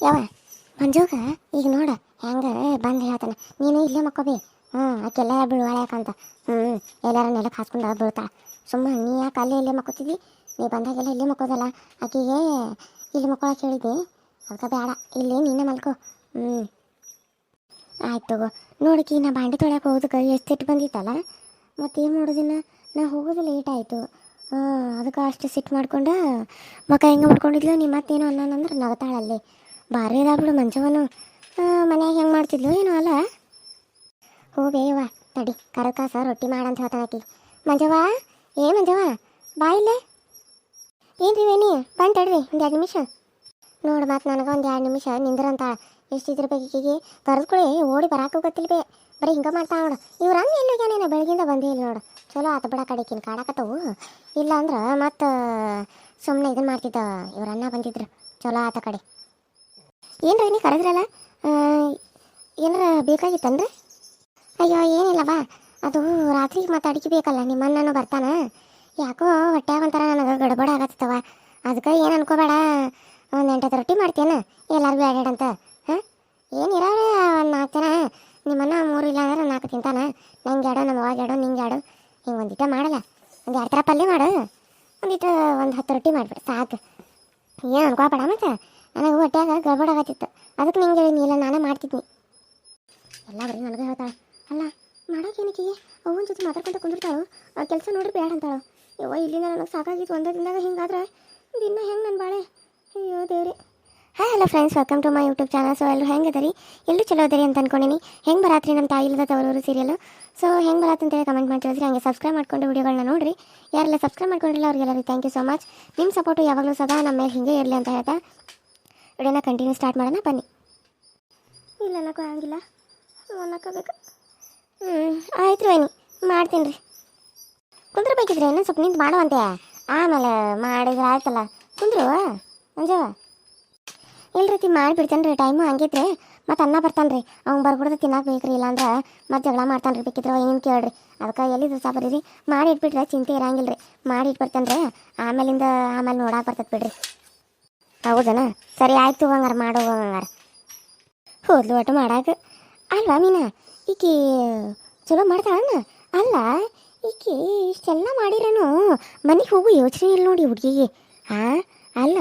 ಯಾವ ಮಂಜುಗ ಈಗ ನೋಡ, ಹೆಂಗ? ಬಂದು ಹೇಳ್ತಾನೆ. ನೀನು ಇಲ್ಲೇ ಮಕ್ಕೋಬಿ. ಹ್ಞೂ ಆಕೆಲ್ಲ ಯಾಕಂತ ಹ್ಞೂ ಎಲ್ಲಾರ ನೆಲಕ್ಕೆ ಹಾಸ್ಕೊಂಡು ಬೀಳ್ತಾಳೆ ಸುಮ್ಮನೆ ನೀ ಯಾಕೆ ಅಲ್ಲೇ ಇಲ್ಲೇ ಮಕ್ಕೋತಿದ್ವಿ ನೀ ಬಂದಾಗೆಲ್ಲ ಇಲ್ಲೇ ಮಕ್ಕೋದಲ್ಲ. ಆಕೆಗೆ ಇಲ್ಲಿ ಮಕ್ಕೊಳಕ್ಕೆ ಹೇಳಿದ್ದೆ. ಅದಕ್ಕೆ ಬೇಡ ಇಲ್ಲಿ ನೀನೇ ಮಲ್ಕೋ. ಹ್ಞೂ ಆಯ್ತು ತಗೋ. ನೋಡಕಿ ನಾ ಬಾಂಡೆ ತೊಳ್ಯಾಕೆ ಹೋಗೋದಕ್ಕೆ ಎಷ್ಟು ಸಿಟ್ಟು ಬಂದಿತ್ತಲ್ಲ? ಮತ್ತೆ ಏನು ಮಾಡೋದಿನ ನಾ ಹೋಗೋದು ಲೇಟ್ ಆಯಿತು. ಅದಕ್ಕೆ ಅಷ್ಟು ಸಿಟ್ಟು ಮಾಡ್ಕೊಂಡು ಮಕ್ಕ ಹೆಂಗೆ ಮಾಡ್ಕೊಂಡಿದ್ಲು ನಿಮ್ಮ ಮತ್ತೇನು ಅನ್ನೋನಂದ್ರೆ ನಗತಾಳಲ್ಲಿ. ಭಾರಿ ಬಿಡು ಮಂಜವನು. ಮನ್ಯಾಗ ಹೆಂಗೆ ಮಾಡ್ತಿದ್ಲು ಏನೋ ಅಲ್ಲ? ಹೋಬೇವ ತಡಿ ಕರಕ ಕಾಸ ರೊಟ್ಟಿ ಮಾಡಂತ ಹೇಳ್ತಾನೆ ಆಕಿ. ಮಂಜವ್ವ ಏ ಮಂಜವ್ವ ಬಾ ಇಲ್ಲೇ. ಏನ್ರಿ ವೇಣಿ ಬಂದು ತಡ್ರಿ ಒಂದು ಎರಡು ನಿಮಿಷ. ನೋಡು ಮತ್ತೆ ನನಗೆ ಒಂದು ಎರಡು ನಿಮಿಷ, ನಿಂದ್ರಂತ. ಎಷ್ಟಿದ್ರ ಬೇಕಿಗೆ ಕರೆದ್ಕೊಳ್ಳಿ ಓಡಿ ಬರಾಕ ಗೊತ್ತಿಲ್ಲ ಬೇ. ಬರೀ ಹಿಂಗೆ ಮಾಡ್ತಾ ನೋಡು. ಇವ್ರು ಅನ್ನ ಇಲ್ಲ ಹೋಗ್ಯಾನೇನ ಬೆಳಗಿಂದ ಬಂದೇ ಇಲ್ಲ ನೋಡು. ಚಲೋ ಆತ ಬಿಡ ಕಡೆಕಿನ ಕಾಡಾಕತ್ತವು ಇಲ್ಲ ಅಂದ್ರೆ ಮತ್ತೆ ಸುಮ್ಮನೆ ಇದನ್ನ ಮಾಡ್ತಿದ್ದ. ಇವ್ರ ಅಣ್ಣ ಬಂದಿದ್ರು. ಚಲೋ ಆತ ಕಡೆ. ಏನ್ರಿ ನೀ ಕರೆದ್ರಲ್ಲ? ಏನಾರ ಬೇಕಾಗಿತ್ತಂದ್ರೆ? ಅಯ್ಯೋ ಏನಿಲ್ಲವಾ ಅದು ರಾತ್ರಿ ಮಾತಾಡಿಕೆ ಬೇಕಲ್ಲ, ನಿಮ್ಮ ಅಣ್ಣನೂ ಬರ್ತಾನ. ಯಾಕೋ ಹೊಟ್ಟೆ ಒಂಥರ ನನಗೆ ಗಡಬಡ ಆಗತ್ತವ. ಅದಕ್ಕೆ ಏನು ಅನ್ಕೋಬೇಡ. ಒಂದು ಎಂಟತ್ತು ರೊಟ್ಟಿ ಮಾಡ್ತೇನೆ, ಎಲ್ಲರಿಗೂ ಅಂತ. ಹಾಂ? ಏನು ಇರೋರು ಒಂದು ನಾಲ್ಕು ಜನ? ನಿಮ್ಮನ್ನ ಮೂರು ಇಲ್ಲ ಅಂದ್ರೆ ನಾಲ್ಕು ತಿಂತಾನ. ನಂಗೆ ಎರಡು ನಮ್ಮ ಅವಾಗ ಎಡೋ ನಿಂಗೆ ಎಡೋ ಹಿಂಗೆ ಒಂದಿಟ್ಟ ಮಾಡಲ್ಲ. ಒಂದು ಎರಡು ಥರ ಪಲ್ಯ ಮಾಡು. ಒಂದಿಟ್ಟು ಒಂದು ಹತ್ತು ರೊಟ್ಟಿ ಮಾಡಿಬಿಡು, ಸಾಕು. ಏನು ಅನ್ಕೋಬೇಡ ಮತ್ತೆ? ನನಗೆ ಹೊಟ್ಟೆಯಾಗ ಗಡ್ಬಡ ಆಗತ್ತಿತ್ತು ಅದಕ್ಕೆ ನಿಂಗೆ ಹೇಳಿದ್ನಿ, ಇಲ್ಲ, ನಾನೇ ಮಾಡ್ತಿದ್ನಿ. ಎಲ್ಲ ಬರೀ ನನಗೆ ಹೇಳ್ತಾಳೆ. ಅಲ್ಲ ಮಾಡೋಕೇನಕ್ಕೆ ಅವನ ಜೊತೆ ಮಾತಾಡ್ಕೊಂತ ಕುಂದಿರ್ತಾಳು. ಆ ಕೆಲಸ ನೋಡ್ರಿ ಬೇಡ ಅಂತಾಳು. ಯವ್ವ, ಇಲ್ಲಿಂದ ನನಗೆ ಸಾಕಾಗಿತ್ತು. ಒಂದೇ ದಿನದಾಗ ಹಿಂಗಾದ್ರೆ ದಿನ ಹೆಂಗೆ ನನ್ನ ಬಾಳೆ? ಅಯ್ಯೋ, ದೇವ್ರಿ. Hi, hello friends welcome to my YouTube channel so ಎಲ್ಲರೂ ಹೆಂಗೆ ಅದರಿ? ಎಲ್ಲರೂ ಚಲೋ ಅದರಿ ಅಂತ ಅನ್ಕೊಂಡಿನಿ. ಹೆಂಗೆ ಬರಾತ್ರಿ ನಮ್ಮ ತಾಯಿ ಇಲ್ಲದ ತವರೂರು ಸೀರಿಯಲ್ ಸೊ ಹೆಂಗೆ ಬರತ್ತೆ ಅಂತೇಳಿ ಕಮೆಂಟ್ ಮಾಡಿ ತಿಳಿಸ್ರಿ. ಹಂಗೆ ಸಬ್ಸ್ಕ್ರೈಬ್ ಮಾಡ್ಕೊಂಡು ವಿಡಿಯೋಗಳನ್ನ ನೋಡಿರಿ. ಯಾರೆಲ್ಲ ಸಬ್ಸ್ಕ್ರೈಬ್ ಮಾಡ್ಕೊಂಡಿಲ್ಲ, ಅವ್ರಿಗೆಲ್ಲರಿಗೂ ಥ್ಯಾಂಕ್ ಯು ಸೊ ಮಚ್ ನಿಮ್ಮ ಸಪೋರ್ಟು ಯಾವಾಗಲೂ ಸದಾ ನಮ್ಮ ಮೇಲೆ ಹಿಂಗೆ ಇರಲಿ ಅಂತ ಹೇಳ್ತಾ. ವಿಡಿಯೋನ ಕಂಟಿನ್ಯೂ ಸ್ಟಾರ್ಟ್ ಮಾಡೋಣ, ಬನ್ನಿ. ಇಲ್ಲ ಅನ್ನೋಕ್ಕೂ ಆಗಿಲ್ಲ ಅನ್ನೋಕೋಬೇಕು ಹ್ಞೂ ಆಯ್ತು ರೀ ಮಾಡ್ತೀನಿ ರೀ. ಕುಂದ್ರಬೇಕಿದ್ರೆ ಇನ್ನೂ ಸ್ವಲ್ಪ ನಿಂತು ಮಾಡುವಂತೆ ಆಮೇಲೆ ಮಾಡಿದ್ರೆ ಆಯ್ತಲ್ಲ. ಕುಂದ್ರು ಅಂಜವ ಇಲ್ಲ ರೀತಿ ಮಾಡಿಬಿಡ್ತೇನೆ ರೀ ಟೈಮು ಹಂಗಿದ್ರೆ. ಮತ್ತು ಅನ್ನ ಬರ್ತಾನೆ ರೀ ಅವ್ನು ಬರ್ಬಿಡ್ದು ತಿನ್ನಕ್ಕೆ ಬೇಕ್ರಿ, ಇಲ್ಲಾಂದ್ರೆ ಮತ್ತೆ ಜಗಳ ಮಾಡ್ತಾನೆ ರೀ ಬೇಕಿದ್ರೆ ಏನು ಕೇಳ್ರಿ. ಅದಕ್ಕೆ ಎಲ್ಲಿದ್ದು ಬರೀ ರೀ ಮಾಡಿ ಇಟ್ಬಿಟ್ರೆ ಚಿಂತೆ ಇರಂಗಿಲ್ಲ ರೀ ಮಾಡಿ ಇಟ್ಬಿಡ್ತಾನೆ ರೀ ಆಮೇಲಿಂದ ಆಮೇಲೆ ನೋಡಕ್ಕೆ ಬರ್ತದೆ ಬಿಡ್ರಿ. ಹೌದನ? ಸರಿ ಆಯ್ತು ಹಂಗಾರ ಮಾಡು ಹಂಗಾರ ಹೋದ್ಲು ಒಟ್ಟು ಮಾಡಾಕ. ಅಲ್ವಾ ಮೀನಾ? ಈಕಿ ಚಲೋ ಮಾಡ್ತಾಳನ್ನ? ಅಲ್ಲ ಈಕಿ ಇಷ್ಟೆಲ್ಲ ಮಾಡಿರೇನು. ಮನೆಗೆ ಹೋಗು ಯೋಚನೆ ಇಲ್ಲ ನೋಡಿ ಹುಡುಗಿಗೆ. ಹಾಂ ಅಲ್ಲ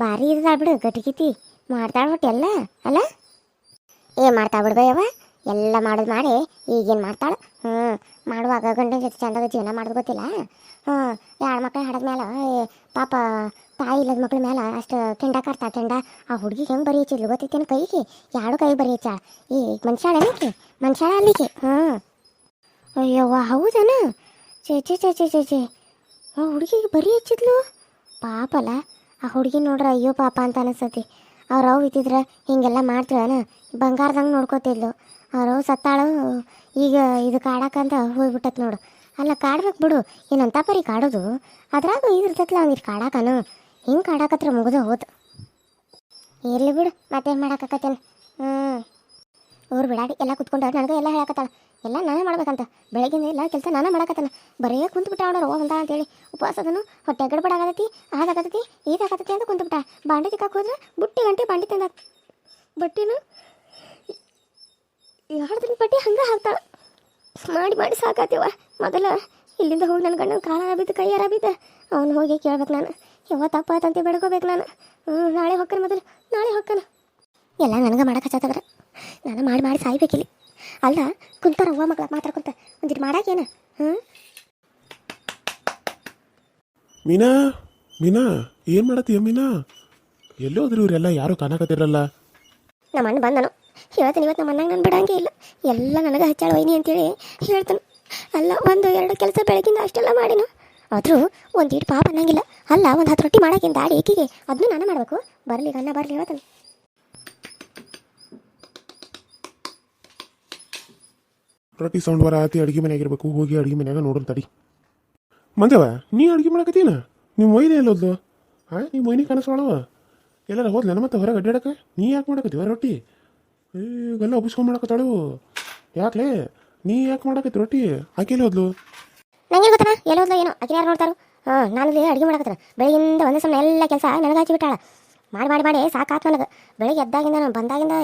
ಭಾರಿ ಇದ್ದಾಳ ಬಿಡು ಗಟ್ಟಿಗಿತಿ ಮಾಡ್ತಾಳ ಎಲ್ಲ ಅಲ್ಲ? ಏ ಮಾಡ್ತಾ ಬಿಡ್ಬೇಯವ್ವ ಎಲ್ಲ ಮಾಡೋದು ಮಾಡಿ ಈಗೇನು ಮಾಡ್ತಾಳೆ? ಹ್ಞೂ ಮಾಡುವಾಗ ಗಂಡನ ಜೊತೆ ಚಂದಾಗ ಜೀವನ ಮಾಡೋದು ಗೊತ್ತಿಲ್ಲ? ಹ್ಞೂ ಎರಡು ಮಕ್ಕಳು ಹಡದ ಮೇಲೆ ಏ, ಪಾಪ ತಾಯಿ ಇಲ್ಲದ ಮಕ್ಳ ಮೇಲೆ ಅಷ್ಟು ಕೆಂಡ ಕಾಡ್ತಾ ಕೆಂಡ, ಆ ಹುಡುಗಿ ಹೆಂಗೆ ಬರೀ ಹಚ್ಚಿದ್ಲು ಗೊತ್ತೈತೇನು ಕೈಗೆ? ಯಾರು ಕೈ ಬರೀ ಹಚ್ಚಾಳ ಈ ಮನುಷ್ಯಾಳೇನಕ್ಕೆ ಮನುಷ್ಯಾಳ ಅಲ್ಲಿಗೆ ಹಾಂ. ಅಯ್ಯವ್ವ ಹೌದನ? ಚೇ ಚೇ ಚೇ ಚೇ ಚೇ ಚೇ ಆ ಹುಡುಗಿಗೆ ಬರೀ ಹಚ್ಚಿದ್ಲು? ಪಾಪಲ್ಲ ಆ ಹುಡುಗಿ ನೋಡ್ರ ಅಯ್ಯೋ ಪಾಪ ಅಂತ ಅನಿಸ್ತತಿ. ಅವ್ರ ಅವು ಇದ್ದಿದ್ರೆ ಹಿಂಗೆಲ್ಲ ಮಾಡ್ತಿಳನ ಬಂಗಾರದಂಗೆ ನೋಡ್ಕೋತಿದ್ಲು. ಅವ್ರವ್ ಸತ್ತಾಳು, ಈಗ ಇದು ಕಾಡಕ್ಕಂತ ಹೋಗ್ಬಿಟ್ಟತ್ ನೋಡು. ಅಲ್ಲ, ಕಾಡ್ಬೇಕು ಬಿಡು. ಏನಂತ ಪರಿ ಕಾಡೋದು? ಅದ್ರಾಗ ಇದಿರ್ತೈತ್ಲ ಅವ್ನಿಗೆ ಕಾಡಾಕನು. ಹಿಂಗೆ ಕಾಡಾಕತ್ರ ಮುಗಿದು ಹೋತು. ಇರಲಿ ಬಿಡು, ಮತ್ತೇನು ಮಾಡಾಕತ್ತೇನು ಹ್ಞೂ ಊರು ಬಿಡಾಡಿ ಎಲ್ಲ ಕುತ್ಕೊಂಡು ನನಗೆ ಎಲ್ಲ ಹೇಳಕತ್ತಾಳ. ಎಲ್ಲ ನಾನೇ ಮಾಡ್ಬೇಕಂತ. ಬೆಳಗ್ಗೆ ಎಲ್ಲ ಕೆಲಸ ನಾನೇ ಮಾಡಕತ್ತಾನ. ಬರೇ ಕುಂತ್ಬಿಟ್ಟ ಅವನು ರೋ ಅಂತ ಅಂತೇಳಿ. ಉಪವಾಸದನು, ಹೊಟ್ಟೆ ಗಡ್ಬಡ ಆಗತೈತಿ ಅದಾಗತೈತಿ ಇದಾಗತೈತಿ ಅಂತ ಕುಂತ್ಬಿಟ್ಟ. ಬಾಂಡೆ ತಿಕ್ಕಾಕ ಹೋದ್ರೆ ಬುಟ್ಟಿ ಗಂಟೆ ಬಾಂಡಿ ತಂದ ಬಟ್ಟಿನ ಎರಡು ದಿನ ಬಟ್ಟೆ ಹಂಗೆ ಹಾಕ್ತಾಳ. ಮಾಡಿ ಮಾಡಿ ಸಾಕಾತೀವ ಮೊದಲ ಇಲ್ಲಿಂದ ಹೋಗಿ ನನ್ನ ಗಂಡನ ಕಾಲ ಬಿದ್ದು ಕೈ ಯಾರ ಬಿದ್ದ ಅವನು ಹೋಗಿ ಕೇಳ್ಬೇಕು ನಾನು. ಯಾವ ತಪ್ಪಾಯ್ತಂತ ಬೆಳ್ಕೋಬೇಕು ನಾನು? ಹ್ಞೂ ನಾಳೆ ಹೊಕ್ಕನ ಮೊದಲು ನಾಳೆ ಹೊಕ್ಕನ. ಎಲ್ಲ ನನಗೆ ಮಾಡಕ್ಕೆ ಹಚ್ಚತ್ತದ್ರ ನಾನು ಮಾಡಿ ಮಾಡಿ ಸಾಯ್ಬೇಕಿಲ್ಲಿ. ಅಲ್ಲ ಕುಂತಾರ ಅವ್ವ ಮಗಳ ಮಾತಾಡ್ಕೊಂತ ಒಂದಿಟ್ಟು ಮಾಡಾಕೇನ? ಹ್ಞೂ ಮೀನಾ ಮೀನಾ ಏನು ಮಾಡತ್ತೀಯ ಮೀನಾ? ಎಲ್ಲೋದ್ರು ಇವರೆಲ್ಲ ಯಾರು ಕಾಣಕತ್ತಿರಲ್ಲ. ನಮ್ಮ ಅಣ್ಣ ಬಂದನು. ಹೇಳ್ತೀನಿ ಇವತ್ತು ನಮ್ಮ ಅಣ್ಣಂಗೆ ನಾನು ಬಿಡಂಗೆ ಇಲ್ಲ. ಎಲ್ಲ ನನಗೆ ಹಚ್ಚಾಳ ವೈನಿ ಅಂತೇಳಿ ಹೇಳ್ತಾನೆ. ಅಲ್ಲ ಒಂದು ಎರಡು ಕೆಲಸ ಬೆಳಗಿಂದ ಅಷ್ಟೆಲ್ಲ ಮಾಡಿನು. ಆದರೂ ಒಂದು ಇಟ್ಟು ಪಾಪ ಅನ್ನಂಗಿಲ್ಲ. ಅಲ್ಲ, ಒಂದು ಹತ್ತು ರೊಟ್ಟಿ ಮಾಡೋಕ್ಕಿಂತ ದಾಡಿ ಏಕಿಗೆ ಅದನ್ನು ನಾನು ಮಾಡಬೇಕು. ಬರಲಿ ಅನ್ನ ಬರಲಿ, ಹೇಳ್ತಾನೆ. ರೊಟ್ಟಿ ಸೌಂಡ್ ಬರ ಆತಿ ಅಡುಗೆ ಮನೆಯಾಗಿರ್ಬೇಕು ಹೋಗಿ ಅಡುಗೆ ಮನೆಯಾಗ ನೋಡೋಣ ತಡಿ. ಮಂದೇವ ನೀ ಅಡುಗೆ ಮಾಡಕತ್ತೀನ? ನಿಮ್ಮ ಮೊಯ್ನೆ ಎಲ್ಲೋದ್ಲು ಹಾಂ ನಿಮ್ಮ ಮೊಯ್ನಿ ಕಾಣಿಸ್ಕೊಳವ ಎಲ್ಲಾರ ಹೋದ್ಲೇನ ಮತ್ತೆ ಹೊರಗೆ ಅಡ್ಡಾಡಕ್ಕೆ ನೀ ಯಾಕೆ ಮಾಡಕತ್ತೀವ ರೊಟ್ಟಿ? ಈಗೆಲ್ಲ ಒಬ್ಬಿಸ್ಕೊಂಡ್ ಮಾಡಕತ್ತಾಳು. ಯಾಕ್ಲೇ? ನೀ ಯಾಕೆ ಮಾಡಕತ್ತಿ ರೊಟ್ಟಿ? ಆಕೆಲ್ಲಿ ಹೋದ್ಲು? ನಂಗೆ ಗೊತ್ತಾ ಎಲ್ಲೋದ್ಲ ಏನೋ ಆಕೆ ಯಾರು ನೋಡ್ತಾರೋ. ಹಾಂ ನಾನು ಇಲ್ಲಿ ಅಡುಗೆ ಮಾಡಕತ್ತಾರ ಬೆಳಗಿಂದ ಒಂದೇ ಸಮಯ ಎಲ್ಲ ಕೆಲಸ ನನಗೆ ಹಚ್ಚಿ ಬಿಟ್ಟಾಳ. ಮಾಡಿ ಮಾಡಿ ಮಾಡಿ, ಸಾಕಾತು ನನಗೆ. ಬೆಳಗ್ಗೆ ಎದ್ದಾಗಿಂದ ನಾನು ಬಂದಾಗಿಂದ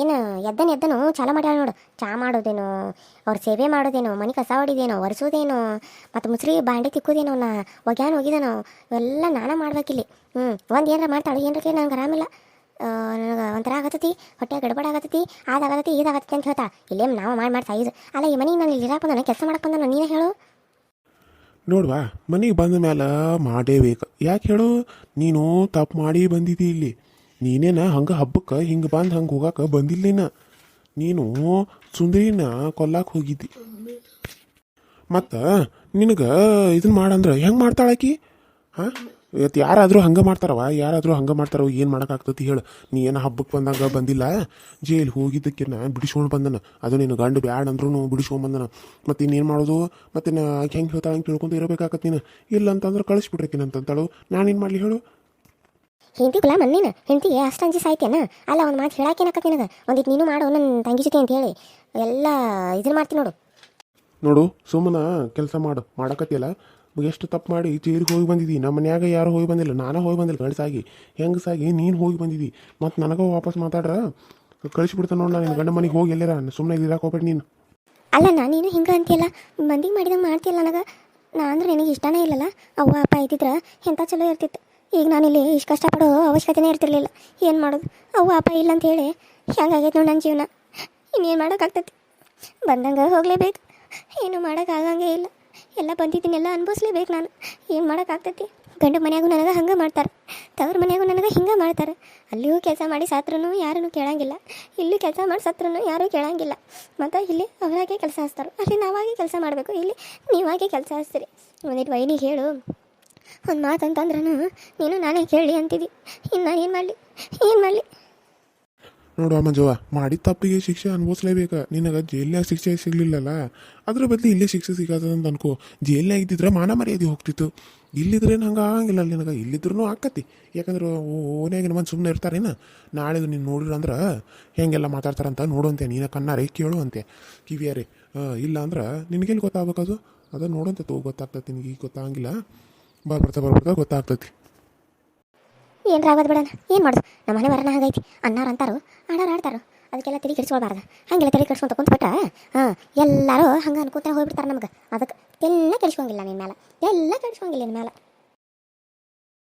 ಏನು ಎದ್ದನ ಎದ್ದನು ಚಾಲ ಮಾಡ್ಯಾಳ ನೋಡು. ಚಾ ಮಾಡೋದೇನೋ, ಅವ್ರ ಸೇವೆ ಮಾಡೋದೇನೋ, ಮನೆ ಕಸ ಹೊಡಿದೇನೋ ಒರೆಸೋದೇನೋ, ಮತ್ತು ಮುಸ್ರಿ ಬಾಂಡೆ ತಿಕ್ಕೋದೇನೋ, ನಾ ಒಗ್ಯಾನ ಹೋಗಿದೇನೋ ಇವೆಲ್ಲ ನಾನೇ ಮಾಡ್ಬೇಕಿಲ್ಲಿ. ಹ್ಞೂ ಒಂದು ಏನಾರ ಮಾಡ್ತಾಳೆ ಕೇಳಿ ನಂಗೆ ಆರಾಮಿಲ್ಲ. ನನಗೆ ಒಂಥರ ಆಗತ್ತತಿ ಹೊಟ್ಟೆ ಗಡಬಡ ಆಗತ್ತತಿ ಅದಾಗತ್ತತಿ ಇದಾಗತ್ತತಿ ಅಂತ ಹೇಳ್ತಾ ಇಲ್ಲೇ ನಾವು ಮಾಡಿ ಮಾಡಿ ಸಾಯಿದು. ಅಲ್ಲ ಈ ಮನೆಗೆ ನಾನು ಇಲ್ಲಿ ಇರಾಕ ಬಂದ ಕೆಲಸ ಮಾಡಕ್ಕೆ ಬಂದ ನೀನೇ ಹೇಳು. ನೋಡ್ವಾ, ಮನೆಗೆ ಬಂದ ಮೇಲೆ ಮಾಡೇಬೇಕು ಯಾಕೆ ಹೇಳು? ನೀನು ತಪ್ಪು ಮಾಡಿ ಬಂದಿದ್ದಿ ಇಲ್ಲಿ. ನೀನೇನ ಹಂಗೆ ಹಬ್ಬಕ್ಕೆ ಹಿಂಗೆ ಬಂದು ಹಂಗೆ ಹೋಗಕ್ಕೆ ಬಂದಿಲ್ಲೇನ ನೀನು. ಸುಂದರಿನ ಕೊಲ್ಲಕ್ಕೆ ಹೋಗಿದ್ದಿ. ಮತ್ತು ನಿನಗೆ ಇದನ್ನ ಮಾಡಂದ್ರೆ ಹೆಂಗೆ ಮಾಡ್ತಾಳಕಿ ಹಾಂ? ಇವತ್ತು ಯಾರಾದರೂ ಹಂಗೆ ಮಾಡ್ತಾರವ ಯಾರಾದರೂ ಹಂಗೆ ಮಾಡ್ತಾರವ ಏನು ಮಾಡೋಕ್ಕಾಗ್ತತಿ ಹೇಳು. ನೀ ಏನು ಹಬ್ಬಕ್ಕೆ ಬಂದಾಗ ಬಂದಿಲ್ಲ? ಜೈಲ್ ಹೋಗಿದ್ದಕ್ಕೆ ನಾ ಬಿಡಿಸ್ಕೊಂಡು ಬಂದನ. ಅದು ನೀನು ಗಂಡು ಬ್ಯಾಡ ಅಂದ್ರೂ ಬಿಡಿಸ್ಕೊಂಡು ಬಂದನ. ಮತ್ತು ಇನ್ನೇನು ಮಾಡೋದು? ಮತ್ತು ನಾ ಹೆಂಗೆ ಹೇಳ್ತಾಳೆ ಹಂಗೆ ತಿಳ್ಕೊಂತ ಇರಬೇಕಾಗತ್ತೆ ನೀನು. ಇಲ್ಲ ಅಂತಂದ್ರೆ ಕಳಿಸ್ಬಿಟ್ರಕಿನ ಅಂತಂತಾಳು ನಾನೇನು ಮಾಡಲಿ ಹೇಳು? ಹೆಂಡತಿ ಗುಲಾಮ್ ಅನ್ನೇನ ಹೆಂಡತಿಗೆ ಅಷ್ಟು ಅಂಜಿ ಸಾಯ್ತೇನ? ಅಲ್ಲ ಒಂದು ಮಾತು ಹೇಳಾಕೇನಾಕತ್ತೆ ನಿನಗೆ? ಒಂದಿಟ್ಟು ನೀನು ಮಾಡು ನನ್ನ ತಂಗಿ ಜೊತೆ ಅಂತ ಹೇಳಿ. ಎಲ್ಲ ಇದನ್ನ ಮಾಡ್ತೀನಿ ನೋಡು. ನೋಡು ಸುಮ್ಮನ ಕೆಲಸ ಮಾಡು. ಮಾಡಕತ್ತಿಯಲ್ಲ ಎಷ್ಟು ತಪ್ಪು ಮಾಡಿ ತೀರಿಗೆ ಹೋಗಿ ಬಂದಿದ್ದಿ ನಮ್ಮ ಮನ್ಯಾಗ ಯಾರು ಹೋಗಿ ಬಂದಿಲ್ಲ? ನಾನು ಹೋಗಿ ಬಂದಿಲ್ಲ ಗಂಡಸಾಗಿ. ಹೆಂಗಸಾಗಿ? ನೀನು ಹೋಗಿ ಬಂದಿದ್ದಿ ಮತ್ತು ನನಗೂ ವಾಪಸ್ ಮಾತಾಡ್ರ? ಕಳಿಸ್ಬಿಡ್ತಾನೆ ನೋಡಿ ನಾನು ಗಂಡ ಮನೆಗೆ ಹೋಗಿ ಎಲ್ಲಾರ? ಸುಮ್ಮನೆ ಇದ್ದೀರಾ ಹೋಗ್ಬೇಡಿ ನೀನು. ಅಲ್ಲ ನಾನೇನು ಹಿಂಗೆ ಅಂತೀಯಲ್ಲ? ಮಂದಿಗೆ ಮಾಡಿದಂಗೆ ಮಾಡ್ತಿಯಲ್ಲ ನನಗೆ? ನಾ ಅಂದ್ರೆ ನಿನಗೆ ಇಷ್ಟನೇ ಇಲ್ಲಲ್ಲ? ಅವ್ವ, ಅಪ್ಪ ಇದ್ದಿದ್ರೆ ಎಂಥ ಚಲೋ ಇರ್ತಿತ್ತು. ಈಗ ನಾನಿಲ್ಲಿ ಇಷ್ಟು ಕಷ್ಟಪಡೋ ಅವಶ್ಯಕತೆನೇ ಇರ್ತಿರ್ಲಿಲ್ಲ. ಏನು ಮಾಡೋದು? ಅವ್ವ, ಅಪ್ಪ ಇಲ್ಲ ಅಂತ ಹೇಳಿ ಹೆಂಗಾಗೈತೆ ನೋಡಿ ನನ್ನ ಜೀವನ? ಇನ್ನೇನು ಮಾಡೋಕ್ಕಾಗ್ತೈತಿ? ಬಂದಂಗೆ ಹೋಗಲೇಬೇಕು. ಏನು ಮಾಡೋಕ್ಕಾಗಂಗೆ ಇಲ್ಲ. ಎಲ್ಲ ಬಂದಿದ್ದೀನೆಲ್ಲ ಅನುಭವಿಸ್ಲೇಬೇಕು ನಾನು. ಏನು ಮಾಡೋಕ್ಕಾಗ್ತೈತಿ? ಗಂಡು ಮನೆಯಾಗೂ ನನಗೆ ಹಂಗೆ ಮಾಡ್ತಾರೆ. ತವ್ರ ಮನೆಯಾಗೂ ನನಗೆ ಹಿಂಗೆ ಮಾಡ್ತಾರೆ. ಅಲ್ಲಿಯೂ ಕೆಲಸ ಮಾಡಿ ಸಾತ್ರನು ಯಾರನ್ನು ಕೇಳಂಗಿಲ್ಲ. ಇಲ್ಲಿ ಕೆಲಸ ಮಾಡಿ ಸತ್ರನು ಯಾರೂ ಕೇಳಂಗಿಲ್ಲ. ಮತ್ತು ಇಲ್ಲಿ ಅವರಾಗೆ ಕೆಲಸ ಹಚ್ತಾರೆ. ಅಲ್ಲಿ ನಾವಾಗೆ ಕೆಲಸ ಮಾಡಬೇಕು. ಇಲ್ಲಿ ನೀವಾಗೆ ಕೆಲಸ ಹಚ್ತೀರಿ. ಒಂದಿಟ್ಟು ವೈನಿಗೆ ಹೇಳು. ಒಂದು ಮಾತು ಅಂತಂದ್ರೂ ನೀನು ನಾನೇ ಕೇಳಿ ಅಂತಿದ್ದಿ ಇನ್ನು ನಾನು ಏನು ಮಾಡಲಿ? ಏನು ಮಾಡಲಿ? ನೋಡು ಮಂಜವ್ವ ಮಾಡಿದ ತಪ್ಪಿಗೆ ಶಿಕ್ಷೆ ಅನುಭವಿಸ್ಲೇಬೇಕು. ನಿನಗೆ ಜೈಲ್ನಾಗ ಶಿಕ್ಷೆ ಸಿಗ್ಲಿಲ್ಲಲ್ಲ? ಅದ್ರ ಬದಲು ಇಲ್ಲೇ ಶಿಕ್ಷೆ ಸಿಗತ್ತಂತ ಅನ್ಕೋ. ಜೈಲ್ನಾಗ ಇದ್ದಿದ್ರೆ ಮಾನ ಮರ್ಯಾದೆ ಹೋಗ್ತಿತ್ತು. ಇಲ್ಲಿದ್ರೆ ಹಂಗೆ ಆಗಂಗಿಲ್ಲ ನಿನಗೆ. ಇಲ್ಲಿದ್ರೂ ಆಕತಿ. ಯಾಕಂದ್ರೆ ಓನ್ಯಾಗಿನ ಮಂದಿ ಸುಮ್ಮನೆ ಇರ್ತಾರೇನ ನಾಳೆ ನೀನು ನೋಡಿರಂದ್ರೆ ಹೆಂಗೆಲ್ಲ ಮಾತಾಡ್ತಾರಂತ ನೋಡುವಂತೆ. ನೀನು ಕಣ್ಣಾರೆ ಕೇಳು ಅಂತೆ ಕಿವಿಯಾರೆ ಇಲ್ಲ ಅಂದ್ರೆ ನಿನಗೆಲ್ಲಿ ಗೊತ್ತಾಗಬೇಕದು ಅದು? ನೋಡುವಂತೆ ತೋ ಗೊತ್ತಾಗ್ತೈತಿ ನಿನಗೆ ಈಗ ಗೊತ್ತಾಗಂಗಿಲ್ಲ. ಬರ್ಬರ್ತಾ ಬರ್ಬರ್ತಾ ಗೊತ್ತಾಗ್ತೈತಿ ಏನ್ರ ಆಗೋದು ಬಿಡೋಣ? ಏನು ಮಾಡೋದು? ನಮ್ಮ ಮನೆ ಬರೋಣ ಹಾಗೈತಿ ಅನ್ನಾರು ಅಂತಾರು ಆಡೋರು ಆಡ್ತಾರೋ. ಅದಕ್ಕೆಲ್ಲ ತಲೆ ಕೆಡಿಸ್ಕೊಳ್ಬಾರ್ದು. ಹಂಗೆಲ್ಲ ತಲೆ ಕೆಡಿಸ್ಕೊಂಡು ಕುಂತ್ಬಿಟ್ಟ ಹಾಂ, ಎಲ್ಲರೂ ಹಂಗೆ ಅನ್ಕೋತ ಹೋಗ್ಬಿಡ್ತಾರೆ ನಮ್ಗೆ. ಅದಕ್ಕೆ ಎಲ್ಲ ಕೆಡಿಸ್ಕೊಂಗಿಲ್ಲ ನಿನ್ನ ಮೇಲೆ ಎಲ್ಲ ಕೆಡಿಸ್ಕೊಂಗಿಲ್ಲ ನಿನ್ನ ಮೇಲೆ